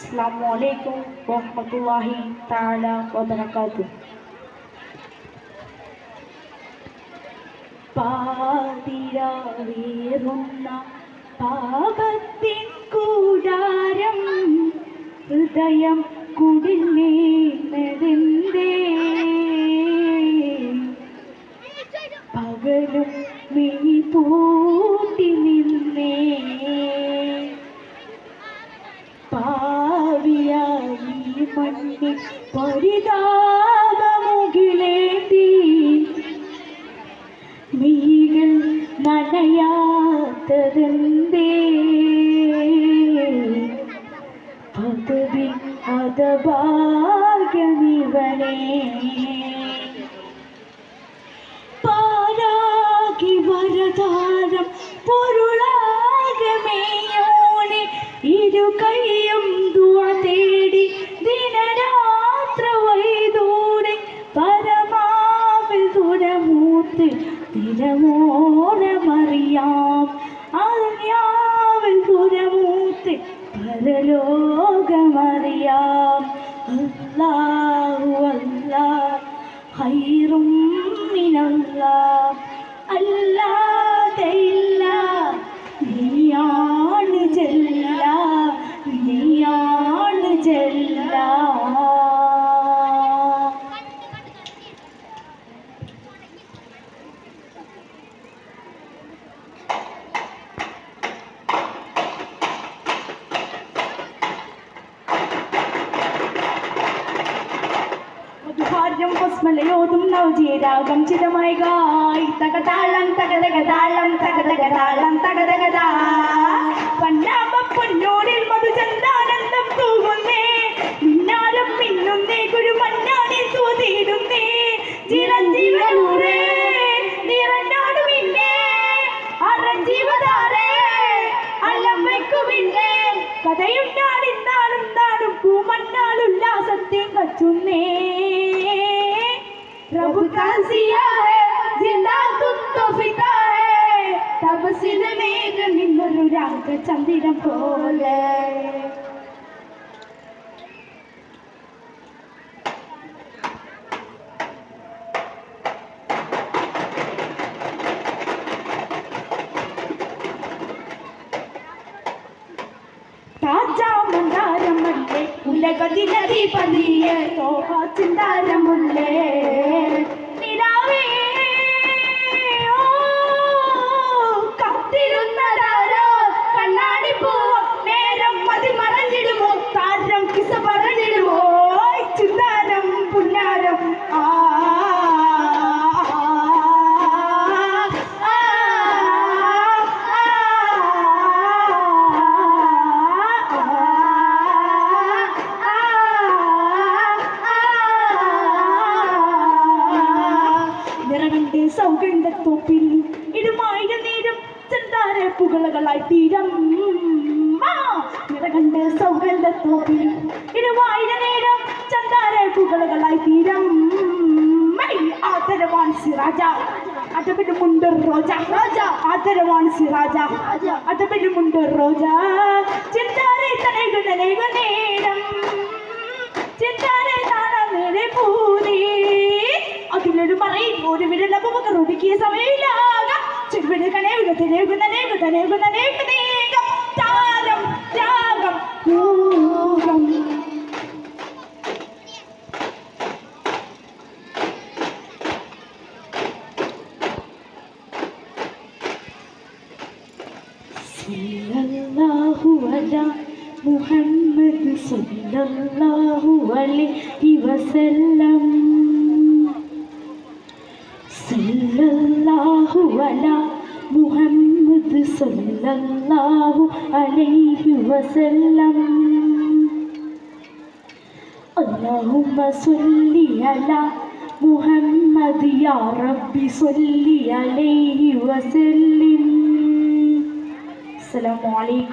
അസ്സാം വലൈക്കും വറഹമത്തല്ലാഹി താല വബർക്കാത്തു പാതിരാവേറുന്ന പാപത്തിൻ കൂടാരം ഹൃദയം കുടിലേന്നതെന്തേ പകലും മെയ് പൂട്ടി നനയാത്തതെന്തേ പദവി അതഭാഗ്യമിവനേ പാരാകി பயிரும் മധുഹാര്യം പസ്മലയോതും നവജീരാഗം ചിതമായി ഗായ് തകതാളം തകതകതാളം തകതകതാളം തകതകതാ. പന്നാമ പൊന്നോടിൽ മധുചന്ദാനന്ദം തൂകുന്നേ മിന്നാരം മിന്നുന്നേ ഗുരു മന്നാനിൽ തൂതിയിടുന്നേ. ചിരഞ്ജീവനൂറേ നിറഞ്ഞോട് പിന്നെ അറഞ്ജീവതാരേ അല്ലം വെക്കുമില്ലേ കഥയുണ്ടാടിന്നാളും നാടും പൂമണ്ണാളുല്ലാസത്തെ കച്ചുന്നേ. प्रभु का जिया है, ज़िंदा तुम तो पिता है। तब सिद मेघ निम्बरु राग चंदिर बोले உலகத்தின் ആ, നിറകണ്ട് സൗഗന്ധത്തോപ്പിൽ ഇടുമായിര നേരം ചന്ദാര പുകളകളായി തീരം. മെയ് ആദരവാൻ സിറാജ അതപിന്നുമുണ്ട് റോജ. റോജ ആദരവാൻ സിറാജ അതപിന്നുമുണ്ട് റോജ. ചിന്താരെ തനകുന്ന നേരം ചിന്താരെ നേരെ പൂരി അതിലൊരു മറയിൽ ഒരു വിരലപമൊക്കെ ഒടുക്കിയ സമയമില്ലാക ചെറുവിടുകണേവുക തിരയുകുന്ന നേക തനയുകുന്ന നേക നേകം താരം രാഗം യോഗം സല്ലല്ലാഹു അലാ മുഹമ്മദ് സല്ലല്ലാഹു അലൈഹി വസല്ലം സല്ലല്ലാഹു അലാ മുഹമ്മദ് സല്ലല്ലാഹു അലൈഹി വസല്ലം اللهم صل على محمد يا رب صل عليه وسلم السلام عليكم